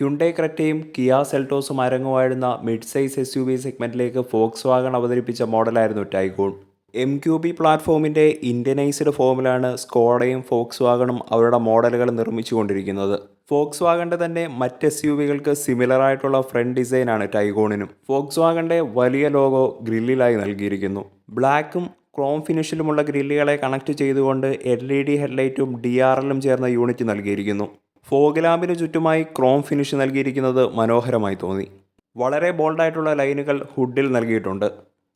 Hyundai ക്രെറ്റയും Kia സെൽട്ടോസും അരങ്ങുവാഴുന്ന mid size S U V സെഗ്മെന്റിലേക്ക് Volkswagen അവതരിപ്പിച്ച മോഡലായിരുന്നു ടൈഗോൺ എം ക്യു ബി പ്ലാറ്റ്ഫോമിന്റെ ഇന്ത്യനൈസ്ഡ് ഫോമിലാണ് സ്കോഡയും ഫോക്സ് വാഗണും അവരുടെ മോഡലുകൾ നിർമ്മിച്ചുകൊണ്ടിരിക്കുന്നത്. ഫോക്സ് വാഗണിന്റെ തന്നെ മറ്റ് എസ് യു വികൾക്ക് സിമിലർ ആയിട്ടുള്ള ഫ്രണ്ട് ഡിസൈനാണ് ടൈഗോണിനും ഫോക്സ് വാഗണിന്റെ വലിയ ലോഗോ ഗ്രില്ലിലായി നൽകിയിരിക്കുന്നു. ബ്ലാക്കും ക്രോം ഫിനിഷിലുമുള്ള ഗ്രില്ലുകളെ കണക്ട് ചെയ്തുകൊണ്ട് എൽ ഇ ഡി ഹെഡ്ലൈറ്റും ഡി ആർ എല്ലും ചേർന്ന യൂണിറ്റ് നൽകിയിരിക്കുന്നു. ഫോഗ് ലാമ്പിന് ചുറ്റുമായി ക്രോം ഫിനിഷ് നൽകിയിരിക്കുന്നത് മനോഹരമായി തോന്നി. വളരെ ബോൾഡായിട്ടുള്ള ലൈനുകൾ ഹുഡിൽ നൽകിയിട്ടുണ്ട്.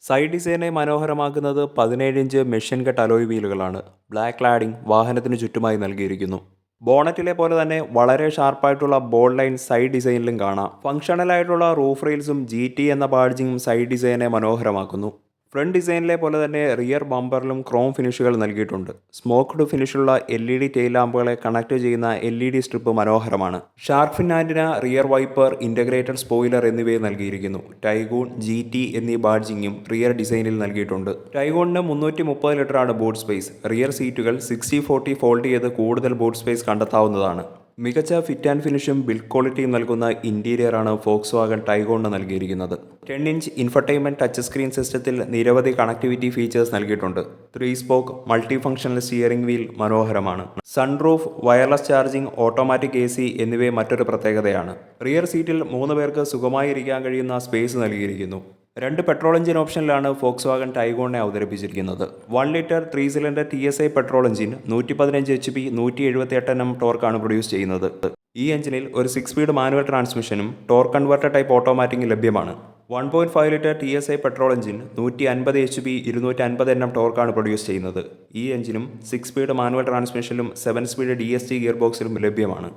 സൈഡ് ഡിസൈനെ മനോഹരമാക്കുന്നത് പതിനേഴ് ഇഞ്ച് മെഷീൻ കട്ട് അലോയ് വീലുകളാണ്. ബ്ലാക്ക് ലാഡിംഗ് വാഹനത്തിന് ചുറ്റുമായി നൽകിയിരിക്കുന്നു. ബോണറ്റിലെ പോലെ തന്നെ വളരെ ഷാർപ്പായിട്ടുള്ള ബോൾ ലൈൻ സൈഡ് ഡിസൈനിലും കാണാം. ഫംഗ്ഷണലായിട്ടുള്ള റൂഫ് റെയിൽസും ജി ടി എന്ന ബാഡ്ജിങ്ങും സൈഡ് ഡിസൈനെ മനോഹരമാക്കുന്നു. ഫ്രണ്ട് ഡിസൈനിലെ പോലെ തന്നെ റിയർ ബമ്പറിലും ക്രോം ഫിനിഷുകൾ നൽകിയിട്ടുണ്ട്. സ്മോക്ക്ഡ് ഫിനിഷുള്ള എൽ ഇ ഡി ടെയിൽ ലാമ്പുകളെ കണക്ട് ചെയ്യുന്ന എൽ ഇ ഡി സ്ട്രിപ്പ് മനോഹരമാണ്. Shark fin antenna rear wiper integrated spoiler എന്നിവയെ നൽകിയിരിക്കുന്നു. ടൈഗൂൺ ജി ടി എന്നീ ബാഡ്ജിങ്ങും റിയർ ഡിസൈനിൽ നൽകിയിട്ടുണ്ട്. ടൈഗൂണിന് മുന്നൂറ്റി മുപ്പത് ലിറ്ററാണ് ബോർഡ് സ്പേസ്. റിയർ സീറ്റുകൾ സിക്സ്റ്റി ഫോർട്ടി ഫോൾഡ് ചെയ്ത് കൂടുതൽ ബോർഡ് സ്പേസ് കണ്ടെത്താവുന്നതാണ്. മികച്ച ഫിറ്റ് ആൻഡ് ഫിനിഷും ബിൽഡ് ക്വാളിറ്റിയും നൽകുന്ന ഇന്റീരിയറാണ് ഫോക്സ് വാഗൺ ടൈഗോണിന് നൽകിയിരിക്കുന്നത്. Ten inch infotainment touch screen സിസ്റ്റത്തിൽ നിരവധി കണക്ടിവിറ്റി ഫീച്ചേഴ്സ് നൽകിയിട്ടുണ്ട്. Three spoke multi functional steering wheel മനോഹരമാണ്. Sunroof wireless charging automatic A C എന്നിവയെ മറ്റൊരു പ്രത്യേകതയാണ്. റിയർ സീറ്റിൽ മൂന്ന് പേർക്ക് സുഖമായി ഇരിക്കാൻ കഴിയുന്ന സ്പേസ് നൽകിയിരിക്കുന്നു. രണ്ട് പെട്രോൾ എഞ്ചിൻ ഓപ്ഷനിലാണ് ഫോക്സ് വാഗൺ ടൈഗോണിനെ അവതരിപ്പിച്ചിരിക്കുന്നത്. One litre three cylinder T S I petrol engine നൂറ്റി പതിനഞ്ച് എച്ച് പി നൂറ്റി എഴുപത്തി എട്ട് എം ടോർക്കാണ് പ്രൊഡ്യൂസ് ചെയ്യുന്നത്. ഈ എഞ്ചിനിൽ ഒരു സിക്സ് സ്പീഡ് മാനുവൽ ട്രാൻസ്മിഷനും ടോർക്ക് കൺവെർട്ടർ ടൈപ്പ് ഓട്ടോമാറ്റിക്കും ലഭ്യമാണ്. One point five litre T S I petrol engine നൂറ്റി അൻപത് എച്ച് പി ഇരുന്നൂറ്റി അൻപത് എണ്ണം ടോർക്കാണ് പ്രൊഡ്യൂസ് ചെയ്യുന്നത്. ഈ എഞ്ചിനും six speed manual ട്രാൻസ്മിഷനിലും seven speed D S T gear ബോക്സിലും ലഭ്യമാണ്.